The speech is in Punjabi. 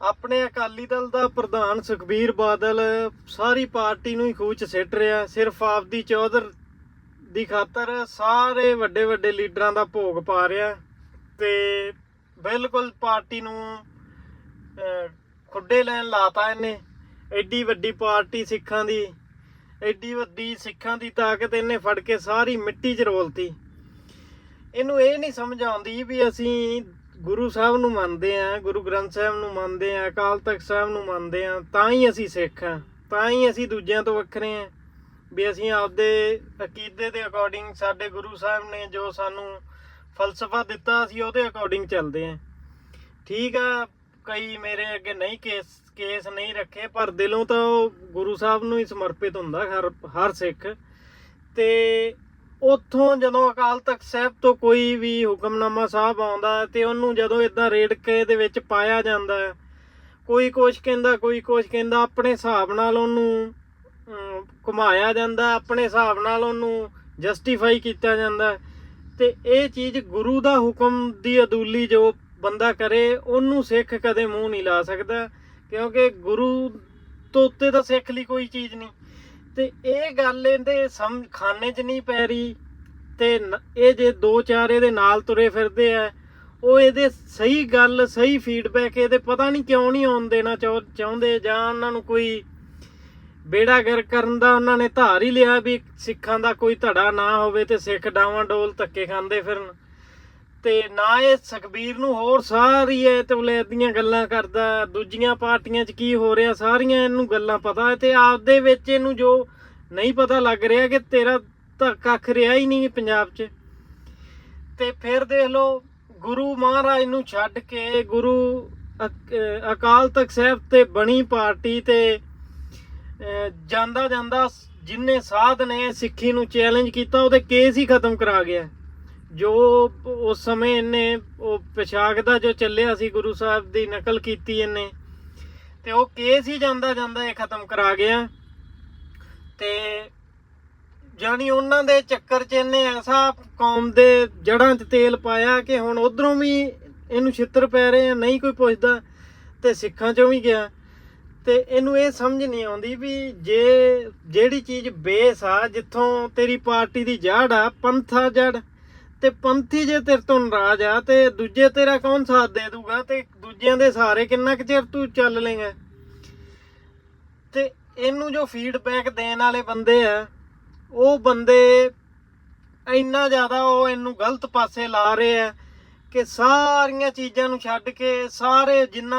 ਆਪਣੇ ਅਕਾਲੀ ਦਲ ਦਾ ਪ੍ਰਧਾਨ ਸੁਖਬੀਰ ਬਾਦਲ ਸਾਰੀ ਪਾਰਟੀ ਨੂੰ ਹੀ ਖੂਚ ਸਿੱਟ ਰਿਹਾ, ਸਿਰਫ ਆਪਦੀ ਚੌਧਰ ਦੀ ਖਾਤਰ ਸਾਰੇ ਵੱਡੇ ਵੱਡੇ ਲੀਡਰਾਂ ਦਾ ਭੋਗ ਪਾ ਰਿਹਾ ਤੇ ਬਿਲਕੁਲ ਪਾਰਟੀ ਨੂੰ ਖੁੱਡੇ ਲੈਣ ਲਾਤਾ ਇਹਨੇ। ਐਡੀ ਵੱਡੀ ਪਾਰਟੀ ਸਿੱਖਾਂ ਦੀ, ਐਡੀ ਵੱਡੀ ਸਿੱਖਾਂ ਦੀ ਤਾਕਤ ਇਹਨੇ ਫੜ ਕੇ ਸਾਰੀ ਮਿੱਟੀ 'ਚ ਰੋਲਤੀ। ਇਹਨੂੰ ਇਹ ਨਹੀਂ ਸਮਝ ਆਉਂਦੀ ਵੀ ਅਸੀਂ ਗੁਰੂ ਸਾਹਿਬ ਨੂੰ ਮੰਨਦੇ ਆ, ਗੁਰੂ ਗ੍ਰੰਥ ਸਾਹਿਬ ਨੂੰ ਮੰਨਦੇ ਆ, ਅਕਾਲ ਤਖਤ ਸਾਹਿਬ ਨੂੰ ਮੰਨਦੇ ਆ, ਤਾਂ ਹੀ ਅਸੀਂ ਸਿੱਖ ਆ, ਤਾਂ ਹੀ ਅਸੀਂ ਦੂਜਿਆਂ ਤੋਂ ਵੱਖਰੇ ਆ। ਵੀ ਅਸੀਂ ਆਪਦੇ ਅਕੀਦੇ ਦੇ ਅਕੋਰਡਿੰਗ ਸਾਡੇ ਗੁਰੂ ਸਾਹਿਬ ਨੇ ਜੋ ਸਾਨੂੰ ਫਲਸਫਾ ਦਿੱਤਾ, ਅਸੀਂ ਉਹਦੇ ਅਕੋਰਡਿੰਗ ਚੱਲਦੇ ਆ। ਠੀਕ ਆ, ਕਈ ਮੇਰੇ ਅੱਗੇ ਨਹੀਂ ਕੇਸ ਕੇਸ ਨਹੀਂ ਰੱਖੇ, ਪਰ ਦਿਲੋਂ ਤਾਂ ਉਹ ਗੁਰੂ ਸਾਹਿਬ ਨੂੰ ਹੀ ਸਮਰਪਿਤ ਹੁੰਦਾ ਹਰ ਹਰ ਸਿੱਖ। ਤੇ ਉੱਥੋਂ ਜਦੋਂ ਅਕਾਲ ਤਖਤ ਸਾਹਿਬ ਤੋਂ ਕੋਈ ਵੀ ਹੁਕਮਨਾਮਾ ਸਾਹਿਬ ਆਉਂਦਾ ਹੈ ਤੇ ਉਹਨੂੰ ਜਦੋਂ ਇਦਾਂ ਰੇੜ ਕੇ ਦੇ ਵਿੱਚ ਪਾਇਆ ਜਾਂਦਾ ਕੋਈ ਕੁਛ ਕਹਿੰਦਾ ਕੋਈ ਕੁਛ ਕਹਿੰਦਾ ਆਪਣੇ ਹਿਸਾਬ ਨਾਲ ਉਹਨੂੰ ਅਮ, ਘੁਮਾਇਆ ਜਾਂਦਾ ਆਪਣੇ ਹਿਸਾਬ ਨਾਲ ਉਹਨੂੰ ਜਸਟੀਫਾਈ ਕੀਤਾ ਜਾਂਦਾ ਹੈ। ਤੇ ਇਹ ਚੀਜ਼ ਗੁਰੂ ਦਾ ਹੁਕਮ ਦੀ ਅਦੂਲੀ ਜੋ ਬੰਦਾ ਕਰੇ ਉਹਨੂੰ ਸਿੱਖ ਕਦੇ ਮੂੰਹ ਨਹੀਂ ਲਾ ਸਕਦਾ ਕਿਉਂਕਿ ਗੁਰੂ ਤੋਂ ਉੱਤੇ ਤਾਂ ਸਿੱਖ ਲਈ ਕੋਈ ਚੀਜ਼ ਨਹੀਂ ਤੇ ਇਹ ਗੱਲ ਇਹਦੇ ਸਮਝ ਖਾਨੇ 'ਚ ਨਹੀਂ ਪੈ ਰਹੀ ਤੇ ਇਹ ਜੇ ਦੋ ਚਾਰ ਇਹਦੇ ਨਾਲ ਤੁਰੇ ਫਿਰਦੇ ਆ, ਉਹ ਇਹਦੇ ਸਹੀ ਗੱਲ, ਸਹੀ ਫੀਡਬੈਕ ਇਹਦੇ ਪਤਾ ਨਹੀਂ ਕਿਉਂ ਨਹੀਂ ਆਉਣ ਦੇਣਾ ਚਾਹੁੰਦੇ ਜਾਂ ਉਹਨਾਂ ਨੂੰ ਕੋਈ ਬੇੜਾ ਗਰ ਕਰਨ ਦਾ ਉਹਨਾਂ ਨੇ ਧਾਰ ਹੀ ਲਿਆ ਵੀ ਸਿੱਖਾਂ ਦਾ ਕੋਈ ਧੜਾ ਨਾ ਹੋਵੇ ਤੇ ਸਿੱਖ ਡਾਵਾਂ ਡੋਲ ਧੱਕੇ ਖਾਂਦੇ ਫਿਰਨ। ਤੇ ਨਾ ਇਹ ਸੁਖਬੀਰ ਨੂੰ ਹੋਰ ਸਾਰੀ ਇਹ ਤਵਲੇ ਦੀਆਂ ਗੱਲਾਂ ਕਰਦਾ, ਦੂਜੀਆਂ ਪਾਰਟੀਆਂ 'ਚ ਕੀ ਹੋ ਰਿਹਾ, ਸਾਰੀਆਂ ਇਹਨੂੰ ਗੱਲਾਂ ਪਤਾ ਹੈ ਤੇ ਆਪਦੇ ਵਿੱਚ ਇਹਨੂੰ ਜੋ ਨਹੀਂ ਪਤਾ ਲੱਗ ਰਿਹਾ ਕਿ ਤੇਰਾ ਤਾਂ ਕੱਖ ਰਿਹਾ ਹੀ ਨਹੀਂ ਪੰਜਾਬ 'ਚ। ਤੇ ਫਿਰ ਦੇਖ ਲਓ, ਗੁਰੂ ਮਹਾਰਾਜ ਨੂੰ ਛੱਡ ਕੇ ਗੁਰੂ ਅਹ ਅਕਾਲ ਤਖਤ ਸਾਹਿਬ ਤੇ ਬਣੀ ਪਾਰਟੀ ਤੇ ਜਾਂਦਾ ਜਾਂਦਾ ਜਿੰਨੇ ਸਾਧ ਨੇ ਸਿੱਖੀ ਨੂੰ ਚੈਲੰਜ ਕੀਤਾ, ਉਹਦੇ ਕੇਸ ਹੀ ਖਤਮ ਕਰਾ ਗਿਆ। ਜੋ ਉਸ ਸਮੇਂ ਇਹਨੇ ਉਹ ਪਿਸ਼ਾਕ ਦਾ ਜੋ ਚੱਲਿਆ ਸੀ, ਗੁਰੂ ਸਾਹਿਬ ਦੀ ਨਕਲ ਕੀਤੀ ਇਹਨੇ, ਤੇ ਉਹ ਕੇਸ ਹੀ ਜਾਂਦਾ ਜਾਂਦਾ ਇਹ ਖਤਮ ਕਰਾ ਗਿਆ। ਤੇ ਜਾਨੀ ਉਹਨਾਂ ਦੇ ਚੱਕਰ 'ਚ ਇਹਨੇ ਐਸਾ ਕੌਮ ਦੇ ਜੜਾਂ 'ਚ ਤੇਲ ਪਾਇਆ ਕਿ ਹੁਣ ਉਧਰੋਂ ਵੀ ਇਹਨੂੰ ਛਿੱਤਰ ਪੈ ਰਹੇ ਆ, ਨਹੀਂ ਕੋਈ ਪੁੱਛਦਾ, ਤੇ ਸਿੱਖਾਂ 'ਚੋਂ ਵੀ ਗਿਆ। ਤੇ ਇਹਨੂੰ ਇਹ ਸਮਝ ਨਹੀਂ ਆਉਂਦੀ ਵੀ ਜੇ ਜਿਹੜੀ ਚੀਜ਼ ਬੇਸ ਆ, ਜਿੱਥੋਂ ਤੇਰੀ ਪਾਰਟੀ ਦੀ ਜੜ ਆ, ਪੰਥਾ ਜੜ ਤੇ ਪੰਥੀ ਜੇ ਤੇਰੇ ਤੋਂ ਨਾਰਾਜ਼ ਆ ਤੇ ਦੂਜੇ ਤੇਰਾ ਕੌਣ ਸਾਥ ਦੇ ਦੂਗਾ? ਤੇ ਦੂਜਿਆਂ ਦੇ ਸਹਾਰੇ ਕਿੰਨਾ ਕੁ ਚਿਰ ਤੂੰ ਚੱਲ ਲੇਗਾ ਤੇ ਇਹਨੂੰ ਜੋ ਫੀਡਬੈਕ ਦੇਣ ਵਾਲੇ ਬੰਦੇ ਆ, ਉਹ ਬੰਦੇ ਇੰਨਾ ਜ਼ਿਆਦਾ ਉਹ ਇਹਨੂੰ ਗਲਤ ਪਾਸੇ ਲਾ ਰਹੇ ਆ ਕਿ ਸਾਰੀਆਂ ਚੀਜ਼ਾਂ ਨੂੰ ਛੱਡ ਕੇ ਸਾਰੇ ਜਿੰਨਾ